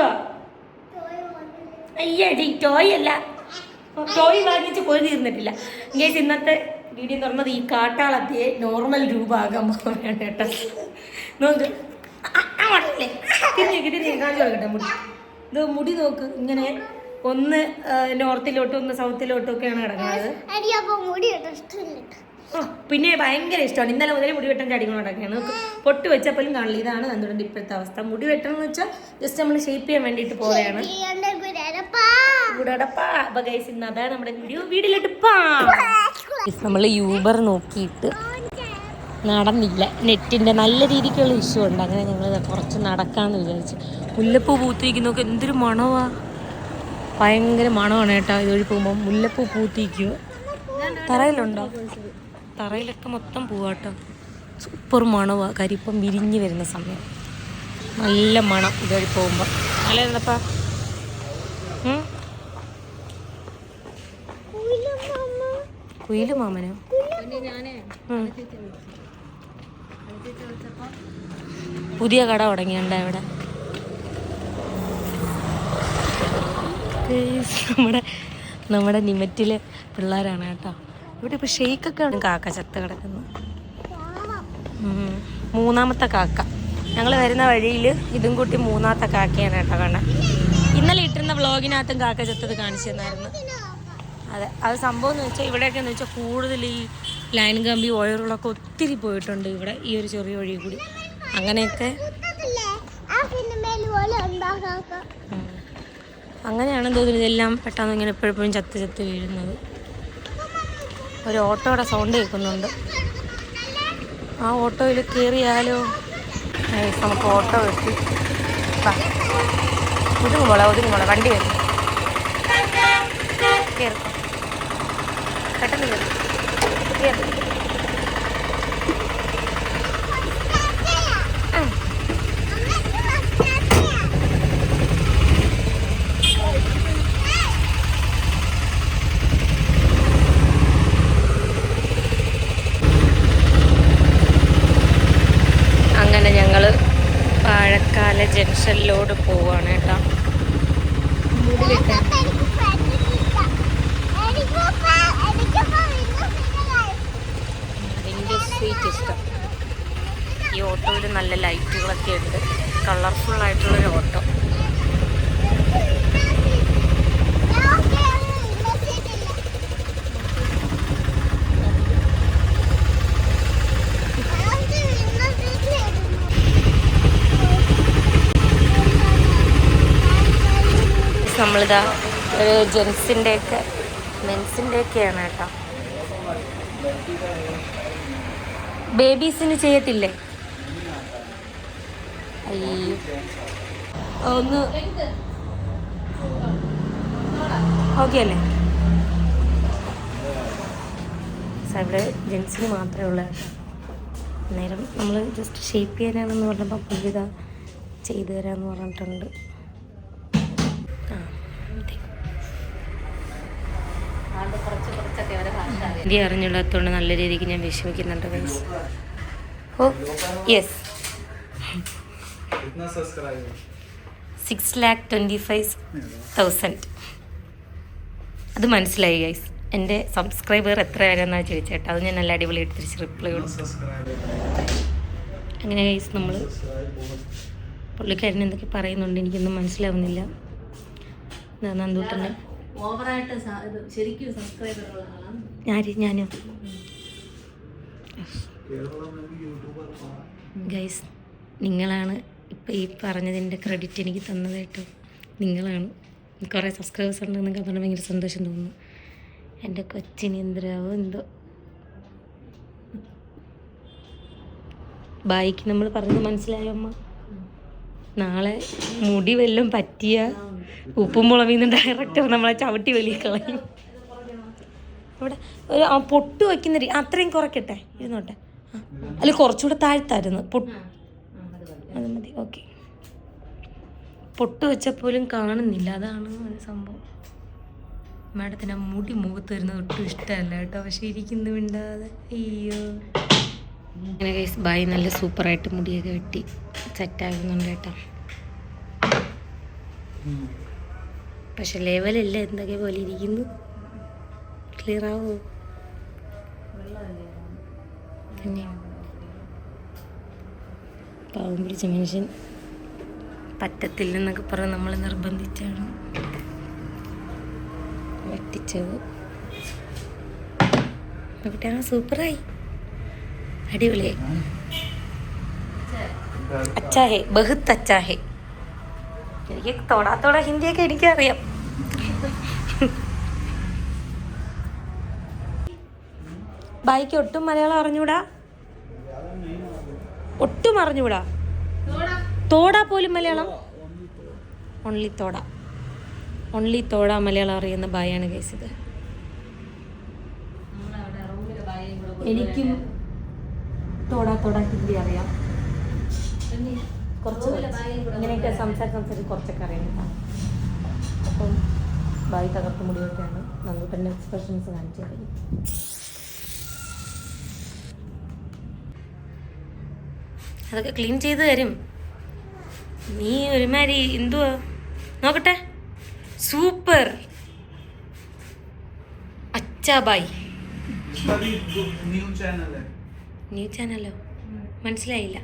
എന്തുവാ അയ്യടി ടോയ് അല്ല. ടോയ് വാങ്ങിച്ച് പോയി തീർന്നിട്ടില്ല. ഗേസ് ഇന്നത്തെ വീഡിയോ എന്ന് പറഞ്ഞത് ഈ കാട്ടാളത്തിയെ നോർമൽ രൂപമാകാൻ പോവുകയാണ് കേട്ടോ. നോക്ക്. തിരിഞ്ഞേക്ക് തിരിഞ്ഞേ കാണിച്ചു കൊടുക്കട്ടെ മുടി. മുടി നോക്ക്. ഇങ്ങനെ ഒന്ന് നോർത്തിലോട്ടും ഒന്ന് സൗത്തിലോട്ടും ഒക്കെയാണ് കിടക്കുന്നത്. പിന്നെ ഭയങ്കര ഇഷ്ടമാണ് ഇന്നലെ മുതൽ മുടി ഉണ്ടാക്കിയാണ് നമുക്ക് പൊട്ട് വെച്ചപ്പോഴും കാണില്ല. ഇതാണ് എന്തുകൊണ്ട് ഇപ്പോഴത്തെ അവസ്ഥ. മുടി വെട്ടണം എന്ന് വെച്ചാൽ ജസ്റ്റ് നമ്മൾ ഷേപ്പ് ചെയ്യാൻ വേണ്ടിയിട്ട് പോവുകയാണ്. നമ്മുടെ വീഡിയോ നമ്മൾ യൂബർ നോക്കിയിട്ട് നടന്നില്ല. നെറ്റിന്റെ നല്ല രീതിക്കുള്ള ഇഷ്യൂ ഉണ്ട്. അങ്ങനെ ഞങ്ങൾ കുറച്ച് നടക്കാന്ന് വിചാരിച്ചു. മുല്ലപ്പൂ പൂത്തിരിക്കുന്നൊക്കെ എന്തൊരു മണവാ. ഭയങ്കര മണമാണ് കേട്ടോ. ഇതുവഴി പോകുമ്പോൾ മുല്ലപ്പൂ പൂത്തിരിക്കുക തറയിലുണ്ടോ? തറയിലൊക്കെ മൊത്തം പൂവാട്ടോ. സൂപ്പർ മണവാ. കരിപ്പം വിരിഞ്ഞ് വരുന്ന സമയം. നല്ല മണം ഇതുവഴി പോകുമ്പോൾ നല്ല എന്താപ്പാ ഉം? കുയിൽ മാമനോ. പുതിയ കട തുടങ്ങിയുണ്ട് ഇവിടെ നമ്മുടെ നമ്മുടെ നിമറ്റിലെ പിള്ളേരാണ് കേട്ടോ. ഇവിടെ ഇപ്പൊ ഷെയ്ക്കൊക്കെ ഉണ്ട് കാക്ക ചത്ത് കിടക്കുന്നു. മൂന്നാമത്തെ കാക്ക. ഞങ്ങൾ വരുന്ന വഴിയിൽ ഇതും കൂട്ടി മൂന്നാമത്തെ കാക്കയാണ് കേട്ടോ കണ്ടത് ഇന്നലെ ഇട്ടിരുന്ന വ്ളോഗിനകത്തും കാക്ക ചത്തത് കാണിച്ചു തന്നായിരുന്നു. അതെ. അത് സംഭവം എന്ന് വെച്ചാൽ ഇവിടെയൊക്കെ എന്ന് വെച്ചാൽ കൂടുതൽ ഈ ലൈൻ കമ്പി വയറുകളൊക്കെ ഒത്തിരി പോയിട്ടുണ്ട് ഇവിടെ ഈ ഒരു ചെറിയ വഴി കൂടി. അങ്ങനെയൊക്കെ. ആ സിനിമയിൽ പോലെ ഉണ്ടാക്കാക്ക ഉം. അങ്ങനെയാണെന്ന് തോന്നുന്നു ഇതെല്ലാം പെട്ടെന്ന് ഇങ്ങനെ എപ്പോഴെപ്പോഴും ചത്ത് ചത്ത് വീഴുന്നത്. ഒരു ഓട്ടോയുടെ സൗണ്ട് കേൾക്കുന്നുണ്ട്. ആ ഓട്ടോയിൽ കയറിയാലോ? നമുക്ക് ഓട്ടോ കിട്ടി. ഒതുങ്ങുമോളെ ഒതുങ്ങും മോളെ വണ്ടി വരും കയറി. പെട്ടെന്ന് കയറി. കയറി അങ്ങനെ ഞങ്ങൾ പാഴക്കാല ജംഗ്ഷനിലോട് പോവാണ് കേട്ടോ എനിക്ക് സ്വീറ്റ് ഇഷ്ടം ഈ ഓട്ടോയിൽ നല്ല ലൈറ്റുകളൊക്കെ ഉണ്ട്. കളർഫുൾ ആയിട്ടുള്ളൊരു ഓട്ടോ. നമ്മളിതാ ഒരു ജെൻസിന്റെ ഒക്കെ മെൻസിന്റെ ഒക്കെയാണ് കേട്ടോ. ബേബീസിന് ചെയ്യത്തില്ലേ? അയ്യോ ഒന്ന് ഓക്കെ അല്ലേ? ഇവിടെ ജെൻസിന് മാത്രമേ ഉള്ളൂ. അന്നേരം നമ്മൾ ജസ്റ്റ് ഷേപ്പ് ചെയ്യാനാണെന്ന് പറഞ്ഞപ്പോൾ പുള്ളിത ചെയ്തു തരാമെന്ന് പറഞ്ഞിട്ടുണ്ട്. ഹിന്ദി അറിഞ്ഞുള്ളതുകൊണ്ട് നല്ല രീതിക്ക് ഞാൻ വിഷമിക്കുന്നുണ്ട് ഗൈസ് ഓ യെസ് कितना subscriber six lakh twenty five thousand അത് മനസ്സിലായി ഗൈസ് എൻ്റെ സബ്സ്ക്രൈബർ എത്ര വരെന്നാണ് ചോദിച്ചേട്ടാ അത് ഞാൻ നല്ല അടിപൊളിയായിട്ട് തിരിച്ച് റിപ്ലൈ കൊടുത്തു सब्सक्राइबर അങ്ങനെ ഗൈസ് നമ്മൾ പുള്ളിക്കാരൻ എന്തൊക്കെ പറയുന്നുണ്ട് എനിക്കൊന്നും മനസ്സിലാവുന്നില്ല ഇതാ നന്ദൂട്ടൻ്റെ ഓവറായിട്ട് സ- ഇത് ശരിക്കും സബ്സ്ക്രൈബറുള്ള ആളാണ് ആര് ഞാനോ കേരള യൂട്യൂബർ ഗൈസ് നിങ്ങളാണ് ഇപ്പം ഈ പറഞ്ഞതിന്റെ ക്രെഡിറ്റ് എനിക്ക് തന്നത് കേട്ടോ നിങ്ങളാണ്. കുറേ സബ്സ്ക്രൈബേഴ്സ് ഉണ്ടെന്നൊക്കെ പറഞ്ഞാൽ ഭയങ്കര സന്തോഷം തോന്നുന്നു എന്റെ കൊച്ചിന് എന്തിനാവോ എന്തോ. ബായിക്ക് നമ്മൾ പറഞ്ഞത് മനസ്സിലായോ അമ്മ? നാളെ മുടി വല്ലതും പറ്റിയ ഉപ്പും മുളവിന്ന് ഡയറക്റ്റ് നമ്മളെ ചവിട്ടി വലിയ കളയും. ഇവിടെ ഒരു പൊട്ട് വയ്ക്കുന്ന അത്രയും കുറയ്ക്കട്ടെ ഇരുന്നോട്ടെ. അല്ല കുറച്ചുകൂടെ താഴ്ത്തായിരുന്നു. പൊട്ട് അത് മതി. ഓക്കെ. പൊട്ട് വെച്ചപ്പോലും കാണുന്നില്ല. അതാണ് ഒരു സംഭവം. മാഡത്തിന് ആ മുടി മുഖത്ത് വരുന്നത് ഒട്ടും ഇഷ്ടമല്ല കേട്ടോ. പക്ഷെ ഇരിക്കുന്നു മിണ്ടാതെ. അയ്യോ. അങ്ങനെ കേസ് ബായി നല്ല സൂപ്പറായിട്ട് മുടിയൊക്കെ വെട്ടി. സെറ്റാകുന്നുണ്ട് കേട്ടോ. പക്ഷെ ലെവലല്ല എന്തൊക്കെ പോലെ ഇരിക്കുന്നു. ക്ലിയർ ആവോ? പിന്നെ പാവം പിടിച്ച മനുഷ്യൻ പറ്റത്തില്ലെന്നൊക്കെ പറഞ്ഞ് നമ്മൾ നിർബന്ധിച്ചാണ് വെട്ടിച്ചത്. നോക്കട്ടെ സൂപ്പറായി. അടിപൊളിയായി. അച്ചാഹേ ബഹുത്ത് അച്ചാഹേ എനിക്ക് തോടാത്തോട തോടാ ഹിന്ദിയൊക്കെ എനിക്കറിയാം. ബായിക്ക് ഒട്ടും മലയാളം അറിഞ്ഞൂടാ? ഒട്ടും അറിഞ്ഞൂടാ തോടാ പോലും മലയാളം? ഓൺലി തോട. ഓൺലി തോട മലയാളം അറിയുന്ന ബായാണ് കേസ് ഇത്. എനിക്കും തോടാ തോടാ ഹിന്ദി അറിയാം. കുറച്ച് ഇങ്ങനെയൊക്കെ സംസാരിച്ച് സംസാരിച്ച് കുറച്ചൊക്കെ അറിയാം കേട്ടോ. അപ്പം ബായി തകർത്ത് മുടിയൊക്കെയാണ് തന്നെ എക്സ്പ്രഷൻസ് കാണിച്ചു തരും. അതൊക്കെ ക്ലീൻ ചെയ്ത് തരും. നീ ഒരുമാതിരി എന്തുവാ? നോക്കട്ടെ. സൂപ്പർ അച്ചാബായി. ന്യൂ ചാനലോ മനസ്സിലായില്ല.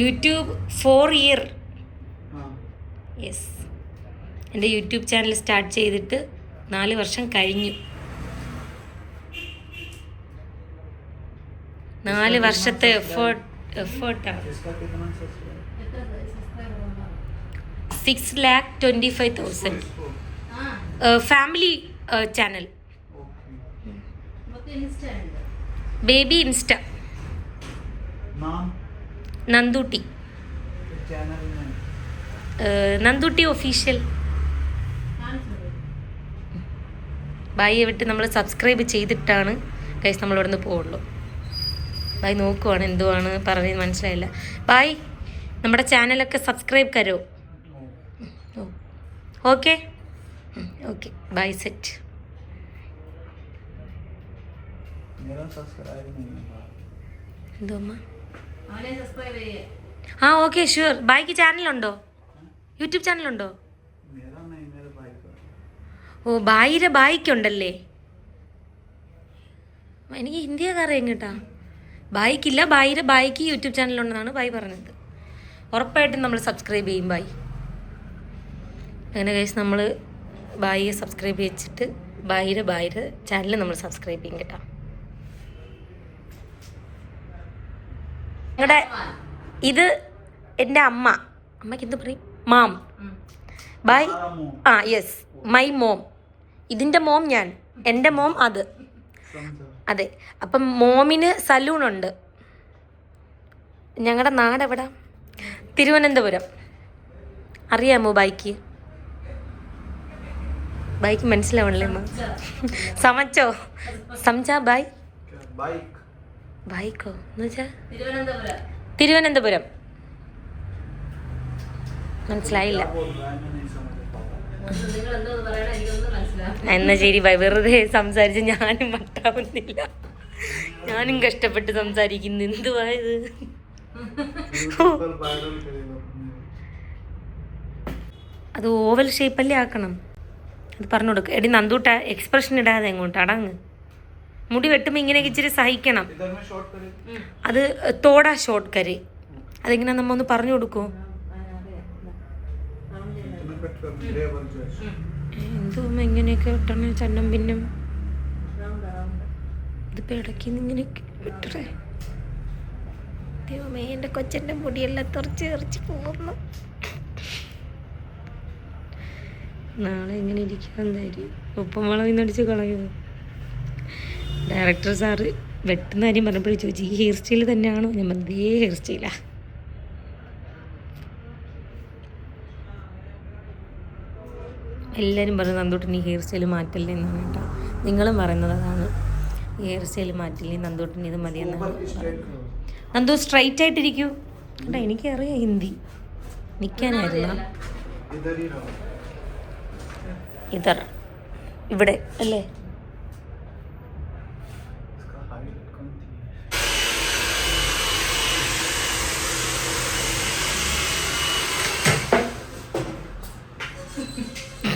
YouTube four year. യെസ് എന്റെ യൂട്യൂബ് ചാനൽ സ്റ്റാർട്ട് ചെയ്തിട്ട് നാല് വർഷം കഴിഞ്ഞു. നാല് വർഷത്തെ effort എഫേർട്ടാണ് six lakh twenty five thousand family channel baby insta Nandootty. Nandootty official ബായിയെ വിട്ട് നമ്മൾ സബ്സ്ക്രൈബ് ചെയ്തിട്ടാണ് കൈസ് നമ്മളിവിടുന്ന് പോവുള്ളൂ. ബൈ നോക്കുവാണ് എന്തുവാണ് പറഞ്ഞത് മനസ്സിലായില്ല. ബൈ നമ്മുടെ ചാനലൊക്കെ സബ്സ്ക്രൈബ് കരോ? ഓക്കെ. Okay bye set. ആ ഓക്കെ ഷുവർ ബായ്ക്ക് ചാനലുണ്ടോ? യൂട്യൂബ് ചാനലുണ്ടോ? ഓ ബായിരെ ബായിക്കുണ്ടല്ലേ? എനിക്ക് ഹിന്ദിയൊക്കെ അറിയാം കേട്ടാ ബായിക്കില്ല ബായിയുടെ ബായിക്ക് യൂട്യൂബ് ചാനലുണ്ടെന്നാണ് ബായി പറഞ്ഞത്. ഉറപ്പായിട്ടും നമ്മൾ സബ്സ്ക്രൈബ് ചെയ്യും ബായി. അങ്ങനെ കഴിച്ച് നമ്മൾ ബായിയെ സബ്സ്ക്രൈബ് ചെയ്യിച്ചിട്ട് ബായിയുടെ ബായിയുടെ ചാനൽ നമ്മൾ സബ്സ്ക്രൈബ് ചെയ്യും കേട്ടോ. ഞങ്ങളുടെ ഇത് എന്റെ അമ്മ. അമ്മയ്ക്ക് എന്ത് പറയും? മാം. ബൈ ആ യെസ് മൈ മോം ഇതിന്റെ മോം ഞാൻ. എന്റെ മോം അത്. അതെ. അപ്പം മോമിന് ഉണ്ട് ഞങ്ങളുടെ നാട് എവിടെ തിരുവനന്തപുരം. അറിയാമോ ബൈക്ക്? ബൈക്ക് മനസ്സിലാവണല്ലേ അമ്മ? സമച്ചോ? സംചാ ബൈ. ബൈക്കോ. തിരുവനന്തപുരം. മനസ്സിലായില്ല. എന്നാ ശരി വെറുതെ സംസാരിച്ച് ഞാനും വട്ടാവുന്നില്ല ഞാനും കഷ്ടപ്പെട്ട് സംസാരിക്കുന്നു. എന്തുവായത് അത് ഓവൽ ഷേപ്പല്ലേ ആക്കണം. അത് പറഞ്ഞു കൊടുക്കുക എടി നന്ദൂട്ട എക്സ്പ്രഷൻ ഇടാതെ എങ്ങോട്ട് അടങ്ങ് മുടി വെട്ടുമ്പോൾ ഇങ്ങനെ ഇച്ചിരി സഹിക്കണം. അത് തോടാ ഷോർട്ട് കറി. അതിങ്ങനെ നമ്മ ഒന്ന് പറഞ്ഞു കൊടുക്കൂ. എന്തോ അമ്മ ഇങ്ങനെയൊക്കെ വെട്ടണേ ചന്നം പിന്നും. ഇതിപ്പോൾ ഇടയ്ക്ക് ഇങ്ങനെ വിട്ടറേ ദൈവമേ എന്റെ കൊച്ചന്റെ മുടിയെല്ലാം തുറച്ച് തെറിച്ച് പോകുന്നു. നാളെ എങ്ങനെ ഇരിക്കണം ഉപ്പം വളം ഇന്നടിച്ച് കളയുമോ ഡയറക്ടർ സാറ് വെട്ടുന്ന കാര്യം പറഞ്ഞപ്പോഴും ചോദിച്ചു ഈ ഹെയർ സ്റ്റൈൽ തന്നെയാണോ? ഞാൻ പറഞ്ഞത് ഇതേ ഹെയർ സ്റ്റൈലാ. എല്ലാവരും പറയുന്നത് നന്ദൂട്ടിന് ഹെയർ സ്റ്റൈൽ മാറ്റില്ല എന്നാണ് കേട്ടോ. നിങ്ങളും പറയുന്നത് അതാണ്. ഹെയർ സ്റ്റൈൽ മാറ്റില്ല നന്ദൂട്ടിന് ഇത് മതിയെന്നാണ് നന്ദു സ്ട്രൈറ്റ് ആയിട്ടിരിക്കൂ. കേട്ടോ എനിക്കറിയാം ഹിന്ദി. നിൽക്കാനായിരുന്നു ഇതറ. ഇവിടെ അല്ലേ?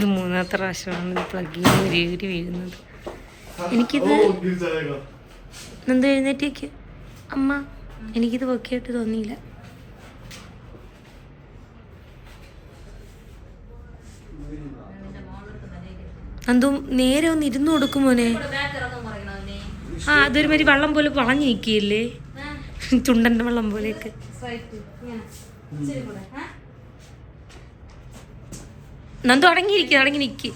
ഇത് മൂന്നാമത്തെ പ്രാവശ്യമാണ് പ്ലഗ് പ്ലഗിന് ഉരുകി വീഴുന്നത്. എനിക്കിത് എന്ത് എഴുന്നേറ്റേക്ക്? അമ്മ എനിക്കിത് ആയിട്ട് തോന്നിയില്ല. എന്തോ നേരെ ഒന്ന് ഇരുന്ന് കൊടുക്കും മോനെ. ആ അതൊരു മാതിരി വെള്ളം പോലെ വളഞ്ഞു ചുണ്ടന്റെ ചുണ്ടന്റെ വെള്ളം പോലെയൊക്കെ. നന്ദു അടങ്ങിയിരിക്കുക അടങ്ങി നിൽക്ക്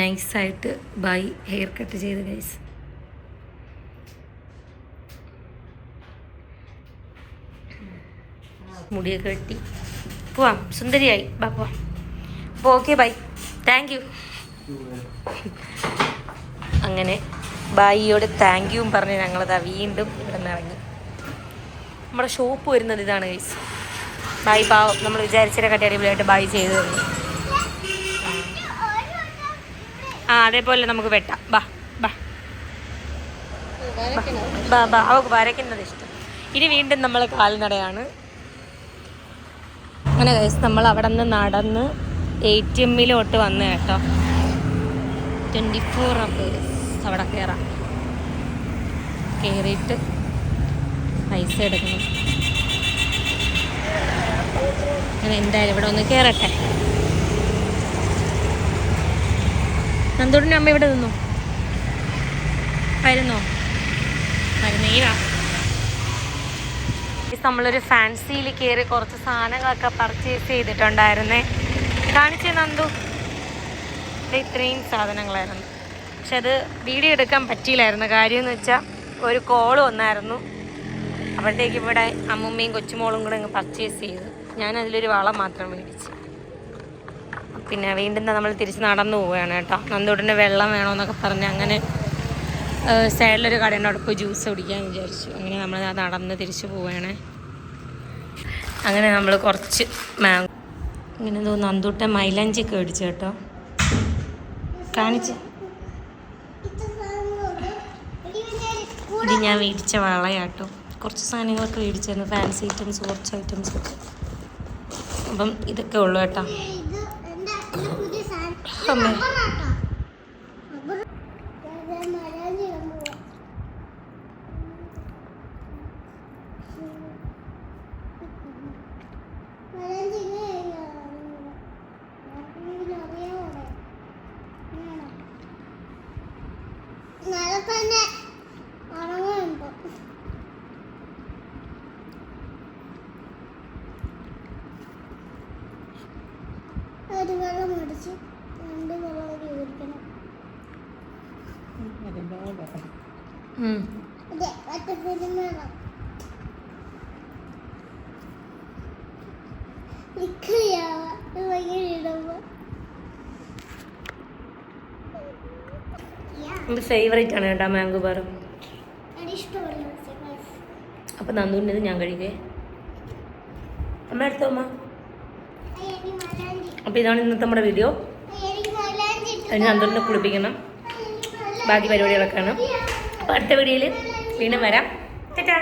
നൈസായിട്ട് ബൈ ഹെയർ കട്ട് ചെയ്ത് ഗൈസ് മുടിയൊക്കെ വെട്ടി. പോവാം സുന്ദരിയായി. ബാ പോവാം. അപ്പോൾ ഓക്കെ ബൈ താങ്ക് യു അങ്ങനെ ബായിയോട് താങ്ക് യുവും പറഞ്ഞ് ഞങ്ങളതാ വീണ്ടും ഇവിടെ നിന്ന് ഇറങ്ങി. നമ്മുടെ ഷോപ്പ് വരുന്നത് ഇതാണ് ഗൈസ് ബായി പാവം നമ്മൾ വിചാരിച്ചതിനെക്കാട്ടി അടിപൊളിയായിട്ട് ബൈ ചെയ്തു. ആ അതേപോലെ നമുക്ക് വെട്ടാം. ബാ ബാ. ബാ ബാ. അവൾക്ക് വരയ്ക്കുന്നത് ഇഷ്ടം. ഇനി വീണ്ടും നമ്മൾ കാൽനടയാണ്. അങ്ങനെ കഴിച്ച് നമ്മൾ അവിടെ നിന്ന് നടന്ന് എ ടി എമ്മിലോട്ട് വന്ന് കേട്ടോ. ട്വന്റി ഫോർ അവേഴ്സ് അവിടെ കയറാം കയറിയിട്ട് പൈസ എടുക്കണം. അങ്ങനെ എന്തായാലും ഇവിടെ ഒന്ന് കയറട്ടെ നന്ദോടിന്റെ അമ്മ ഇവിടെ നിന്നു? വരുന്നേരാ നമ്മളൊരു ഫാൻസിയിൽ കയറി കുറച്ച് സാധനങ്ങളൊക്കെ പർച്ചേസ് ചെയ്തിട്ടുണ്ടായിരുന്നേ. കാണിച്ചേ നന്ദു. ഇത് ഇത്രയും സാധനങ്ങളായിരുന്നു. പക്ഷെ അത് വീഡിയോ എടുക്കാൻ പറ്റിയില്ലായിരുന്നു. കാര്യം എന്ന് വെച്ചാൽ ഒരു കോൾ വന്നായിരുന്നു. അപ്പോഴത്തേക്ക് ഇവിടെ അമ്മൂമ്മയും കൊച്ചുമോളും കൂടെ അങ്ങ് പർച്ചേസ് ചെയ്തു. ഞാൻ അതിലൊരു വളം മാത്രം മേടിച്ചു. പിന്നെ വീണ്ടും നമ്മൾ തിരിച്ച് നടന്നു പോവുകയാണ് കേട്ടോ. നന്ദൂട്ടിന്റെ വെള്ളം വേണമെന്നൊക്കെ പറഞ്ഞ് അങ്ങനെ സൈഡിലൊരു കടയുണ്ട്. അവിടെ പോയി ജ്യൂസ് കുടിക്കാൻ വിചാരിച്ചു. അങ്ങനെ നമ്മൾ നടന്ന് തിരിച്ച് പോവുകയാണ്. അങ്ങനെ നമ്മൾ കുറച്ച് മാങ്ങ ഇങ്ങനെ തോന്നുന്നു നന്ദൂട്ടെ മൈലാഞ്ചിയൊക്കെ മേടിച്ചു കേട്ടോ. കാണിച്ച്. ഇത് ഞാൻ മേടിച്ച വളയാട്ടോ കുറച്ച് സാധനങ്ങളൊക്കെ മേടിച്ചായിരുന്നു. ഫാൻസി ഐറ്റംസ് കുറച്ച് ഐറ്റംസ് ഒക്കെ. അപ്പം ഇതൊക്കെ ഉള്ളു കേട്ടോ അമ്മേ. റബ്ബറാട്ടോ. റബ്ബർ. ഇത് മലയാളി റബ്ബർ. മലയാളി ഇങ്ങനെയാ. ആർക്കെങ്കിലും അറിയാമോ അവിടെ? ഇങ്ങനെയാണോ? നാളെ തന്നെ ഉറങ്ങുമ്പോ ഒരു വെള്ളം മേടിച്ച് രണ്ട് വെള്ളം ഉപയോഗിക്കണം ഉം. അതെ ഒറ്റ പെരുമേളം നിൽക്കുകയാവ ഭയങ്കര ഇടുമ്പോ എന്റെ ഫേവറേറ്റ് ആണ് കേട്ടോ മാംഗോ ബാർ അപ്പം നന്ദൂന്റെ ഞാൻ കഴിക്കേ. അമ്മ എടുത്തോ അമ്മ? അപ്പോൾ ഇതാണ് ഇന്നത്തെ നമ്മുടെ വീഡിയോ അതിന് നന്ദൂരിനെ കുളിപ്പിക്കണം. ബാക്കി പരിപാടികളൊക്കെയാണ് അടുത്ത വീഡിയോയിൽ വീണ്ടും വരാം. ചേട്ടാ